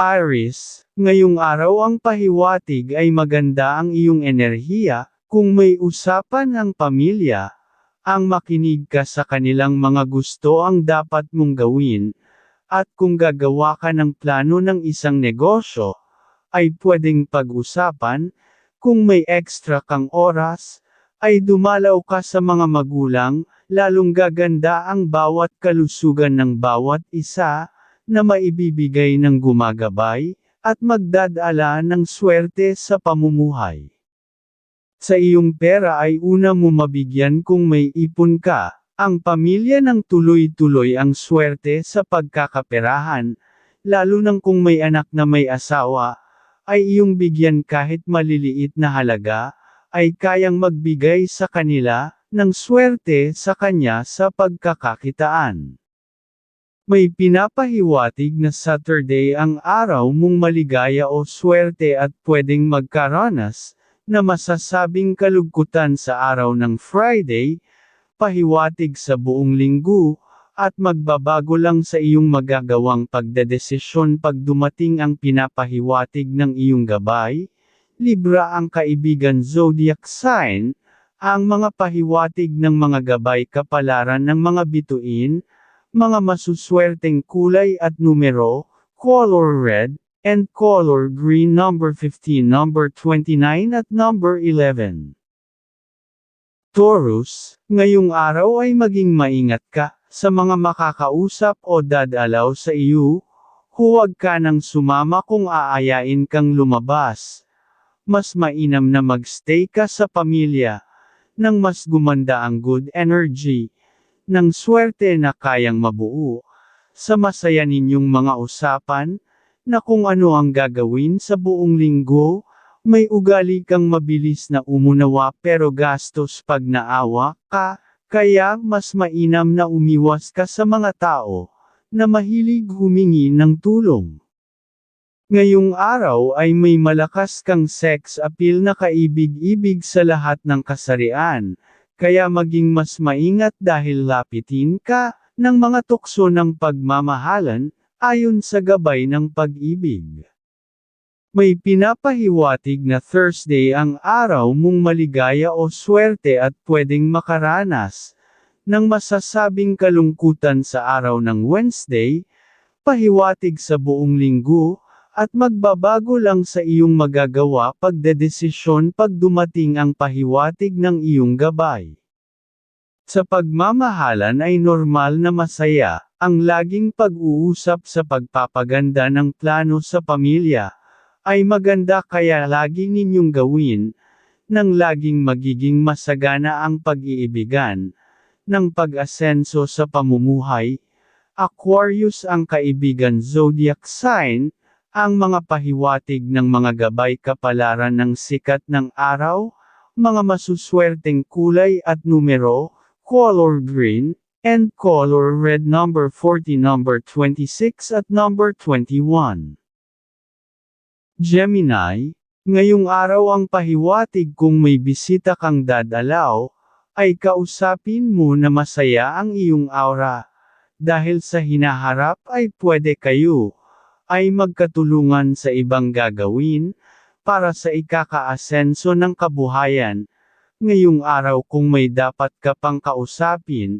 Aris, ngayong araw ang pahiwatig ay maganda ang iyong enerhiya, kung may usapan ang pamilya, ang makinig ka sa kanilang mga gusto ang dapat mong gawin, at kung gagawa ka ng plano ng isang negosyo, ay pwedeng pag-usapan, kung may extra kang oras, ay dumalaw ka sa mga magulang, lalong gaganda ang bawat kalusugan ng bawat isa, na maibibigay ng gumagabay, at magdadala ng swerte sa pamumuhay. Sa iyong pera ay una mo mabigyan kung may ipon ka, ang pamilya ng tuloy-tuloy ang swerte sa pagkakaperahan, lalo nang kung may anak na may asawa, ay iyong bigyan kahit maliliit na halaga, ay kayang magbigay sa kanila, ng swerte sa kanya sa pagkakakitaan. May pinapahiwatig na Saturday ang araw mong maligaya o swerte at pwedeng magkaranas, na masasabing kalugkutan sa araw ng Friday, pahiwatig sa buong linggo, at magbabago lang sa iyong magagawang pagdedesisyon pag dumating ang pinapahiwatig ng iyong gabay, Libra ang kaibigan zodiac sign, ang mga pahiwatig ng mga gabay kapalaran ng mga bituin, mga masuswerteng kulay at numero, color red, and color green number 15 number 29 at number 11. Taurus, ngayong araw ay maging maingat ka, sa mga makakausap o dadalaw sa iyo, huwag ka nang sumama kung aayain kang lumabas. Mas mainam na magstay ka sa pamilya, nang mas gumanda ang good energy, ng swerte na kayang mabuo, sa masaya ninyong mga usapan, na kung ano ang gagawin sa buong linggo, may ugali kang mabilis na umunawa pero gastos pag naawa ka, kaya mas mainam na umiwas ka sa mga tao, na mahilig humingi ng tulong. Ngayong araw ay may malakas kang sex appeal na kaibig-ibig sa lahat ng kasarian, kaya maging mas maingat dahil lapitin ka, ng mga tukso ng pagmamahalan, ayon sa gabay ng pag-ibig. May pinapahiwatig na Thursday ang araw mong maligaya o swerte at pwedeng makaranas, ng masasabing kalungkutan sa araw ng Wednesday, pahiwatig sa buong linggo, at magbabago lang sa iyong magagawa pagdedesisyon pag dumating ang pahiwatig ng iyong gabay. Sa pagmamahalan ay normal na masaya, ang laging pag-uusap sa pagpapaganda ng plano sa pamilya, ay maganda kaya lagi ninyong gawin, nang laging magiging masagana ang pag-iibigan, ng pag-asenso sa pamumuhay, Aquarius ang kaibigan zodiac sign, ang mga pahiwatig ng mga gabay kapalaran ng sikat ng araw, mga masuswerteng kulay at numero, color green, and color red number 40 number 26 at number 21. Gemini, ngayong araw ang pahiwatig kung may bisita kang dadalaw, ay kausapin mo na masaya ang iyong aura. Dahil sa hinaharap ay pwede kayo, ay magkatulungan sa ibang gagawin, para sa ikakaasenso ng kabuhayan. Ngayong araw kung may dapat ka pang kausapin,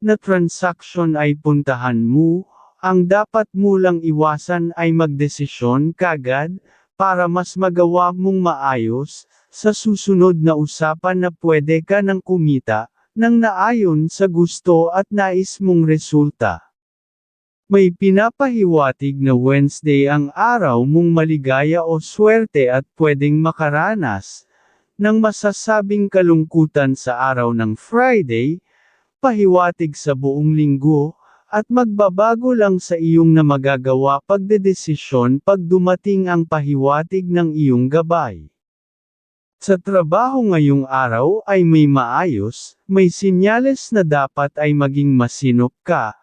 na transaction ay puntahan mo, ang dapat mo lang iwasan ay magdesisyon kagad, para mas magawa mong maayos, sa susunod na usapan na pwede ka nang kumita, nang naayon sa gusto at nais mong resulta. May pinapahiwatig na Wednesday ang araw mong maligaya o swerte at pwedeng makaranas, ng masasabing kalungkutan sa araw ng Friday, pahiwatig sa buong linggo, at magbabago lang sa iyong na magagawa pagdedesisyon pag dumating ang pahiwatig ng iyong gabay. Sa trabaho ngayong araw ay may maayos, may sinyales na dapat ay maging masinop ka,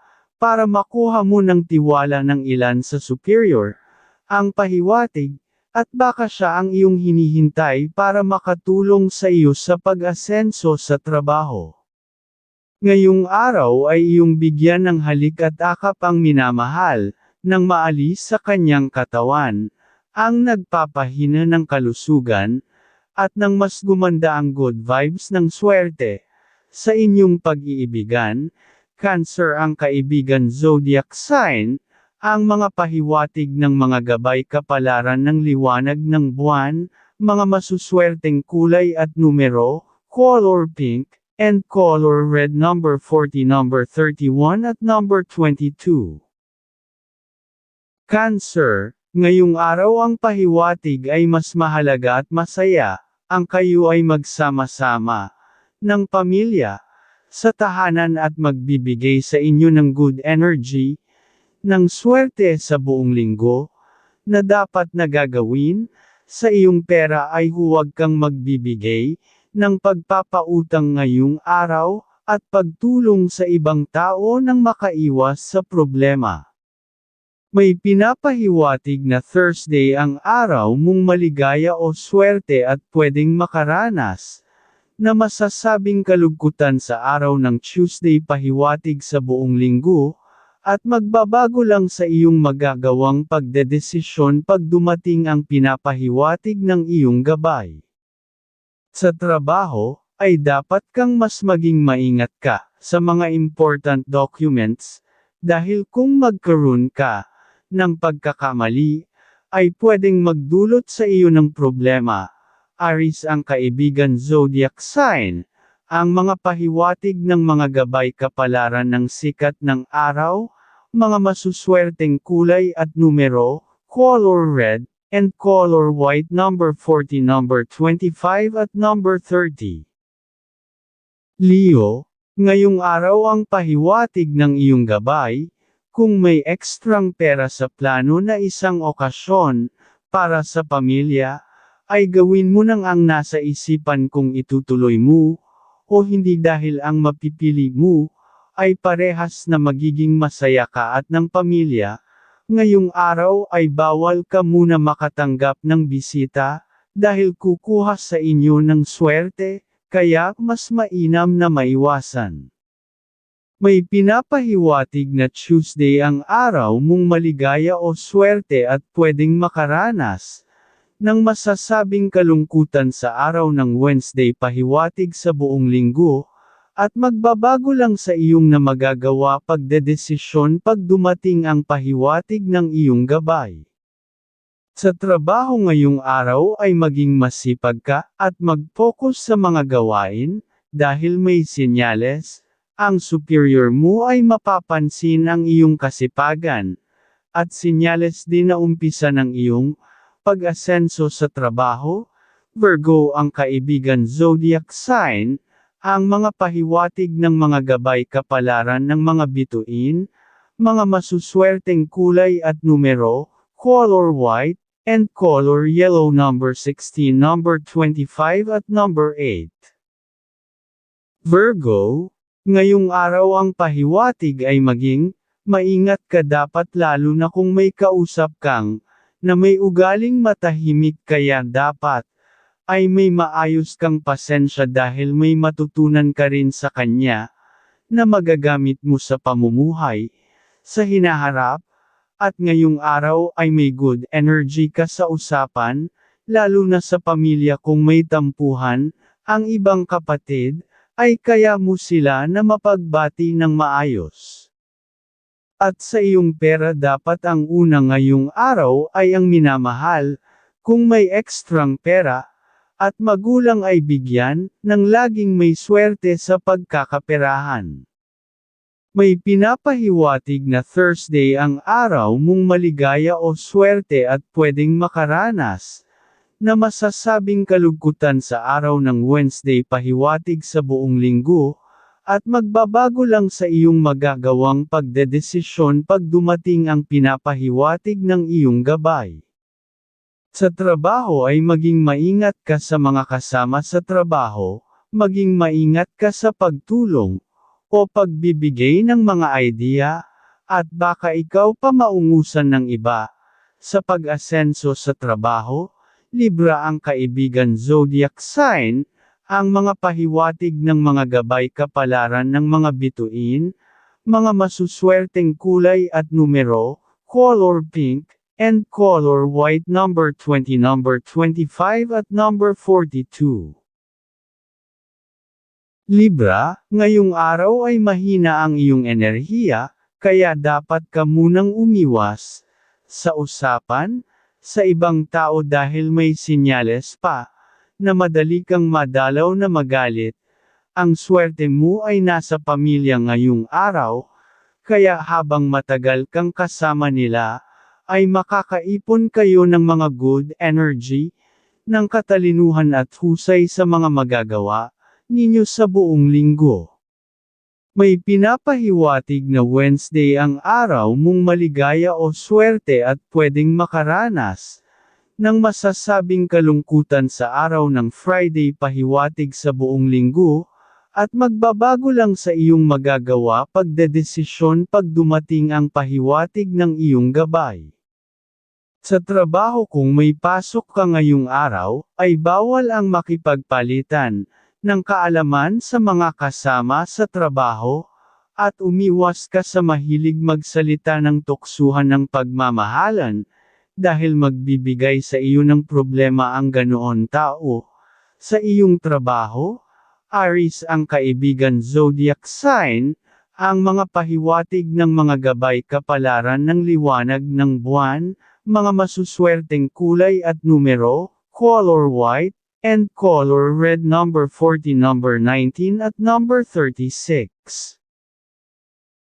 para makuha mo ng tiwala ng ilan sa superior, ang pahiwatig, at baka siya ang iyong hinihintay para makatulong sa iyo sa pag-asenso sa trabaho. Ngayong araw ay iyong bigyan ng halik at akap ang minamahal, nang maalis sa kanyang katawan, ang nagpapahina ng kalusugan, at nang mas gumanda ang good vibes ng swerte. Sa inyong pag-iibigan, Cancer ang kaibigan zodiac sign, ang mga pahiwatig ng mga gabay kapalaran ng liwanag ng buwan, mga masuswerteng kulay at numero, color pink, and color red number 40 number 31 at number 22. Cancer, ngayong araw ang pahiwatig ay mas mahalaga at masaya, ang kayo ay magsama-sama, ng pamilya, sa tahanan at magbibigay sa inyo ng good energy, ng swerte sa buong linggo, na dapat na gagawin, sa iyong pera ay huwag kang magbibigay, ng pagpapautang ngayong araw, at pagtulong sa ibang tao nang makaiwas sa problema. May pinapahiwatig na Thursday ang araw mong maligaya o swerte at pwedeng makaranas, na masasabing kalugkutan sa araw ng Tuesday pahiwatig sa buong linggo, at magbabago lang sa iyong magagawang pagdedesisyon pag dumating ang pinapahiwatig ng iyong gabay. Sa trabaho, ay dapat kang mas maging maingat ka sa mga important documents, dahil kung magkaroon ka ng pagkakamali, ay pwedeng magdulot sa iyo ng problema. Aris ang kaibigan zodiac sign, ang mga pahiwatig ng mga gabay kapalaran ng sikat ng araw, mga masuswerteng kulay at numero, color red, and color white number 40 number 25 at number 30. Leo, ngayong araw ang pahiwatig ng iyong gabay, kung may ekstrang pera sa plano na isang okasyon, para sa pamilya, ay gawin mo nang ang nasa isipan kung itutuloy mo, o hindi dahil ang mapipili mo, ay parehas na magiging masaya ka at ng pamilya, ngayong araw ay bawal ka muna makatanggap ng bisita, dahil kukuha sa inyo ng swerte, kaya mas mainam na maiwasan. May pinapahiwatig na Tuesday ang araw mong maligaya o swerte at pwedeng makaranas, ng masasabing kalungkutan sa araw ng Wednesday pahiwatig sa buong linggo, at magbabago lang sa iyong na magagawa pagdedesisyon pag dumating ang pahiwatig ng iyong gabay. Sa trabaho ngayong araw ay maging masipag ka, at mag-focus sa mga gawain, dahil may sinyales, ang superior mo ay mapapansin ang iyong kasipagan, at sinyales din na umpisa ng iyong pag-asenso sa trabaho. Virgo ang kaibigan zodiac sign, ang mga pahiwatig ng mga gabay kapalaran ng mga bituin, mga masuswerteng kulay at numero, color white, and color yellow number 16 number 25 at number 8. Virgo, Ngayong araw ang pahiwatig ay maging, maingat ka dapat lalo na kung may kausap kang, na may ugaling matahimik kaya dapat, ay may maayos kang pasensya dahil may matutunan ka rin sa kanya, na magagamit mo sa pamumuhay, sa hinaharap, at ngayong araw ay may good energy ka sa usapan, lalo na sa pamilya kung may tampuhan, ang ibang kapatid, ay kaya mo sila na mapagbati ng maayos. At sa iyong pera dapat ang una ngayong araw ay ang minamahal, kung may ekstrang pera, at magulang ay bigyan, ng laging may swerte sa pagkakaperahan. May pinapahiwatig na Thursday ang araw mong maligaya o swerte at pwedeng makaranas, na masasabing kalugkutan sa araw ng Wednesday pahiwatig sa buong linggo, at magbabago lang sa iyong magagawang pagdedesisyon pag dumating ang pinapahiwatig ng iyong gabay. Sa trabaho ay maging maingat ka sa mga kasama sa trabaho, maging maingat ka sa pagtulong, o pagbibigay ng mga idea, at baka ikaw pa maungusan ng iba, sa pag-asenso sa trabaho, Libra ang kaibigan zodiac sign, ang mga pahiwatig ng mga gabay kapalaran ng mga bituin, mga masuswerteng kulay at numero, color pink, and color white number 20 number 25 at number 42. Libra, ngayong araw ay mahina ang iyong enerhiya, kaya dapat ka munang umiwas sa usapan sa ibang tao dahil may sinyales pa na madali kang madalaw na magalit. Ang swerte mo ay nasa pamilya ngayong araw, kaya habang matagal kang kasama nila, ay makakaipon kayo ng mga good energy, ng katalinuhan at husay sa mga magagawa ninyo sa buong linggo. May pinapahiwatig na Wednesday ang araw mong maligaya o swerte at pwedeng makaranas ng masasabing kalungkutan sa araw ng Friday pahiwatig sa buong linggo, at magbabago lang sa iyong magagawa pagdedesisyon pag dumating ang pahiwatig ng iyong gabay. Sa trabaho kung may pasok ka ngayong araw, ay bawal ang makipagpalitan, ng kaalaman sa mga kasama sa trabaho, at umiwas ka sa mahilig magsalita ng tuksuhan ng pagmamahalan, dahil magbibigay sa iyo ng problema ang ganoon tao. Sa iyong trabaho, Aries ang kaibigan zodiac sign, ang mga pahiwatig ng mga gabay kapalaran ng liwanag ng buwan, mga masuswerteng kulay at numero, color white, and color red number 40 number 19 at number 36.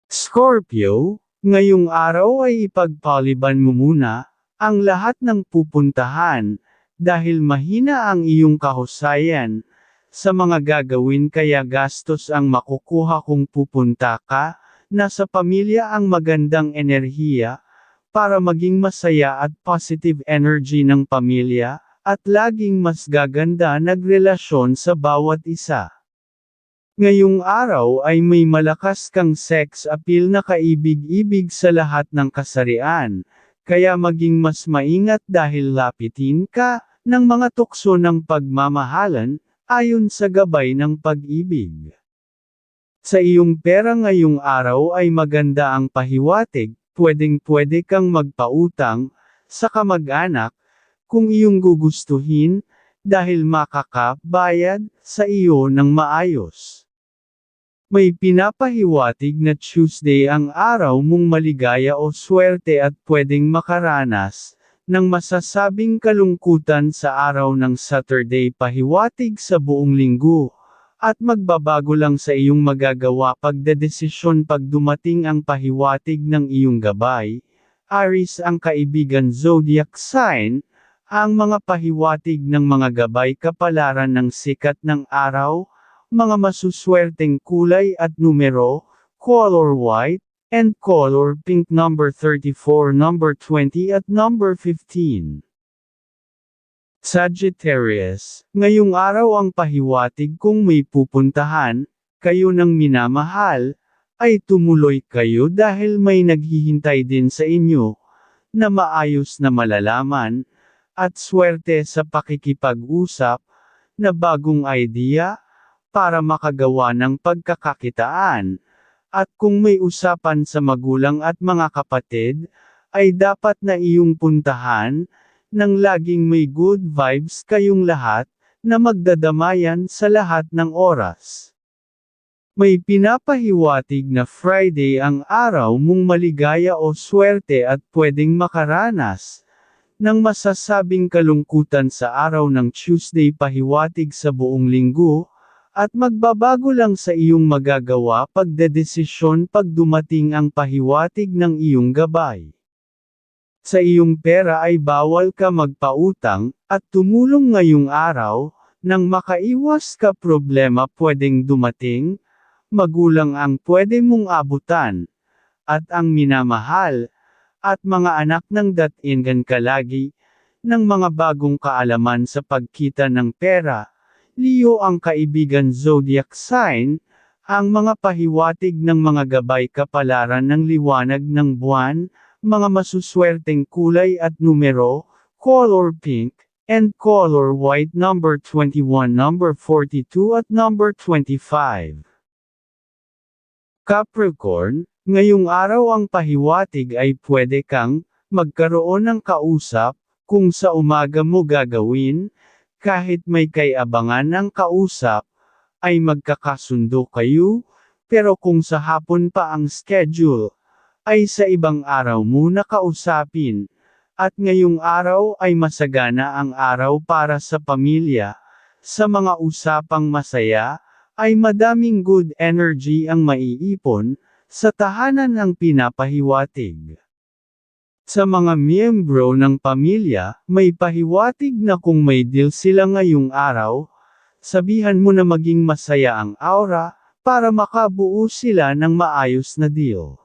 Scorpio, ngayong araw ay ipagpaliban mo muna, ang lahat ng pupuntahan, dahil mahina ang iyong kahusayan, sa mga gagawin kaya gastos ang makukuha kung pupunta ka, nasa pamilya ang magandang enerhiya, para maging masaya at positive energy ng pamilya, at laging mas gaganda nagrelasyon sa bawat isa. Ngayong araw ay may malakas kang sex appeal na kaibig-ibig sa lahat ng kasarian, kaya maging mas maingat dahil lapitin ka ng mga tukso ng pagmamahalan, ayon sa gabay ng pag-ibig. Sa iyong pera ngayong araw ay maganda ang pahiwatig, pwedeng-pwede kang magpautang, sa kamag-anak, kung iyong gugustuhin, dahil makakabayad sa iyo ng maayos. May pinapahiwatig na Tuesday ang araw mong maligaya o swerte at pwedeng makaranas, ng masasabing kalungkutan sa araw ng Saturday pahiwatig sa buong linggo, at magbabago lang sa iyong magagawa pagdedesisyon pag dumating ang pahiwatig ng iyong gabay. Aries ang kaibigan zodiac sign, ang mga pahiwatig ng mga gabay kapalaran ng sikat ng araw, mga masuswerteng kulay at numero, color white, and color pink number 34 number 20 at number 15. Sagittarius, ngayong araw ang pahiwatig kung may pupuntahan, kayo ng minamahal, ay tumuloy kayo dahil may naghihintay din sa inyo, na maayos na malalaman, at swerte sa pakikipag-usap, na bagong idea, para makagawa ng pagkakakitaan, at kung may usapan sa magulang at mga kapatid, ay dapat na iyong puntahan, nang laging may good vibes kayong lahat, na magdadamayan sa lahat ng oras. May pinapahiwatig na Friday ang araw mong maligaya o swerte at pwedeng makaranas, nang masasabing kalungkutan sa araw ng Tuesday pahiwatig sa buong linggo, at magbabago lang sa iyong magagawa pagdedesisyon pag dumating ang pahiwatig ng iyong gabay. Sa iyong pera ay bawal ka magpautang, at tumulong ngayong araw, nang makaiwas ka problema pwedeng dumating, magulang ang pwede mong abutan, at ang minamahal, at mga anak ng datingan kalagi, ng mga bagong kaalaman sa pagkita ng pera. Leo ang kaibigan zodiac sign, ang mga pahiwatig ng mga gabay kapalaran ng liwanag ng buwan, mga masuswerteng kulay at numero, color pink, and color white number 21 number 42 at number 25. Capricorn, Ngayong araw ang pahiwatig ay pwede kang magkaroon ng kausap, kung sa umaga mo gagawin, kahit may kaiabangan ng kausap, ay magkakasundo kayo, pero kung sa hapon pa ang schedule, ay sa ibang araw mo na kausapin, at ngayong araw ay masagana ang araw para sa pamilya, sa mga usapang masaya, ay madaming good energy ang maiipon, sa tahanan ng pinapahiwatig. Sa mga miyembro ng pamilya, may pahiwatig na kung may deal sila ngayong araw, sabihan mo na maging masaya ang aura, para makabuo sila ng maayos na deal.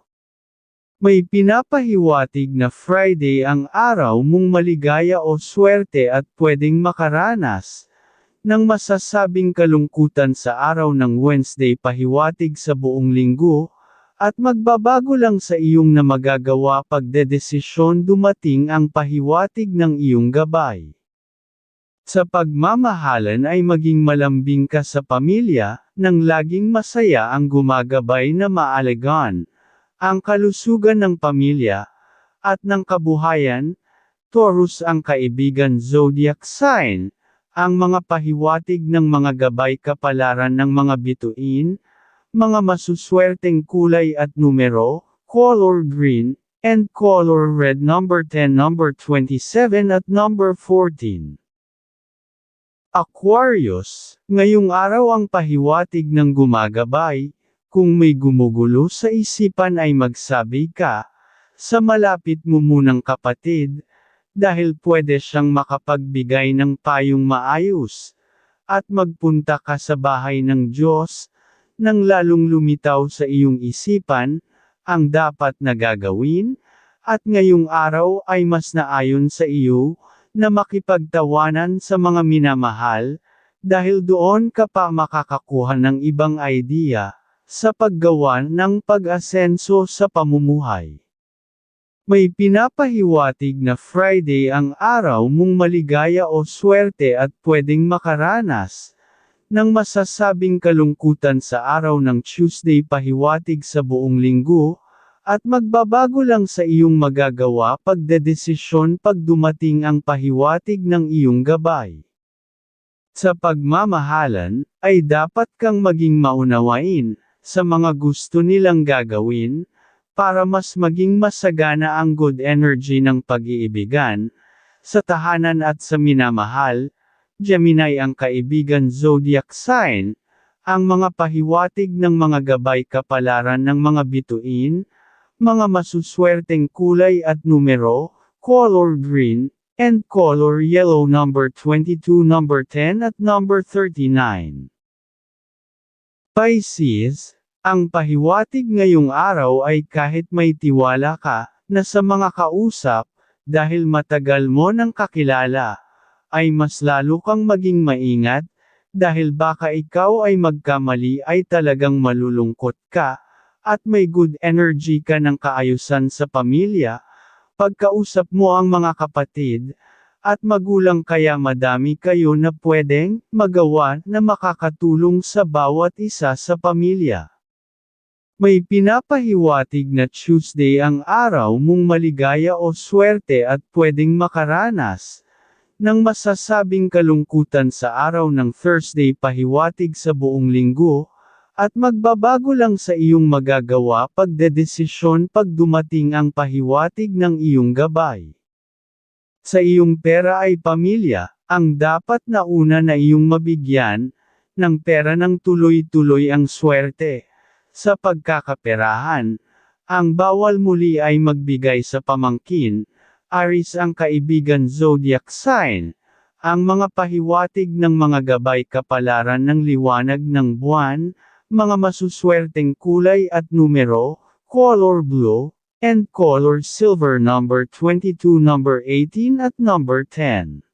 May pinapahiwatig na Friday ang araw mong maligaya o swerte at pwedeng makaranas, ng masasabing kalungkutan sa araw ng Wednesday pahiwatig sa buong linggo, at magbabago lang sa iyong na magagawa pagdedesisyon dumating ang pahiwatig ng iyong gabay. Sa pagmamahalan ay maging malambing ka sa pamilya, nang laging masaya ang gumagabay na maalegan, ang kalusugan ng pamilya, at ng kabuhayan, Taurus ang kaibigan zodiac sign, ang mga pahiwatig ng mga gabay kapalaran ng mga bituin, mga masuswerteng kulay at numero, color green, and color red number 10 number 27 at number 14. Aquarius, ngayong araw ang pahiwatig ng gumagabay, kung may gumugulo sa isipan ay magsabi ka, sa malapit mo munang kapatid, dahil pwede siyang makapagbigay ng payong maayos, at magpunta ka sa bahay ng Diyos, nang lalong lumitaw sa iyong isipan, ang dapat na gagawin, at ngayong araw ay mas naayon sa iyo, na makipagtawanan sa mga minamahal, dahil doon ka pa makakakuha ng ibang idea, sa paggawa ng pag-asenso sa pamumuhay. May pinapahiwatig na Friday ang araw mong maligaya o swerte at pwedeng makaranas, nang masasabing kalungkutan sa araw ng Tuesday pahiwatig sa buong linggo, at magbabago lang sa iyong magagawa pagdedesisyon pag dumating ang pahiwatig ng iyong gabay. Sa pagmamahalan, ay dapat kang maging maunawain, sa mga gusto nilang gagawin, para mas maging masagana ang good energy ng pag-iibigan, sa tahanan at sa minamahal, Gemini ang kaibigan zodiac sign, ang mga pahiwatig ng mga gabay kapalaran ng mga bituin, mga masuswerteng kulay at numero, color green, and color yellow number 22 number 10 at number 39. Pisces, ang pahiwatig ngayong araw ay kahit may tiwala ka, na sa mga kausap, dahil matagal mo nang kakilala, ay mas lalo kang maging maingat, dahil baka ikaw ay magkamali ay talagang malulungkot ka, at may good energy ka ng kaayusan sa pamilya, pagkausap mo ang mga kapatid, at magulang kaya madami kayo na pwedeng magawa na makakatulong sa bawat isa sa pamilya. May pinapahiwatig na Tuesday ang araw mong maligaya o swerte at pwedeng makaranas, nang masasabing kalungkutan sa araw ng Thursday pahiwatig sa buong linggo, at magbabago lang sa iyong magagawa pagdedesisyon pag dumating ang pahiwatig ng iyong gabay. Sa iyong pera ay pamilya, ang dapat na una na iyong mabigyan, ng pera ng tuloy-tuloy ang swerte. Sa pagkakaperahan, ang bawal muli ay magbigay sa pamangkin, Aris ang kaibigan zodiac sign. Ang mga pahiwatig ng mga gabay kapalaran ng liwanag ng buwan, mga masuswerteng kulay at numero, color blue, and color silver number 22 number 18 at number 10.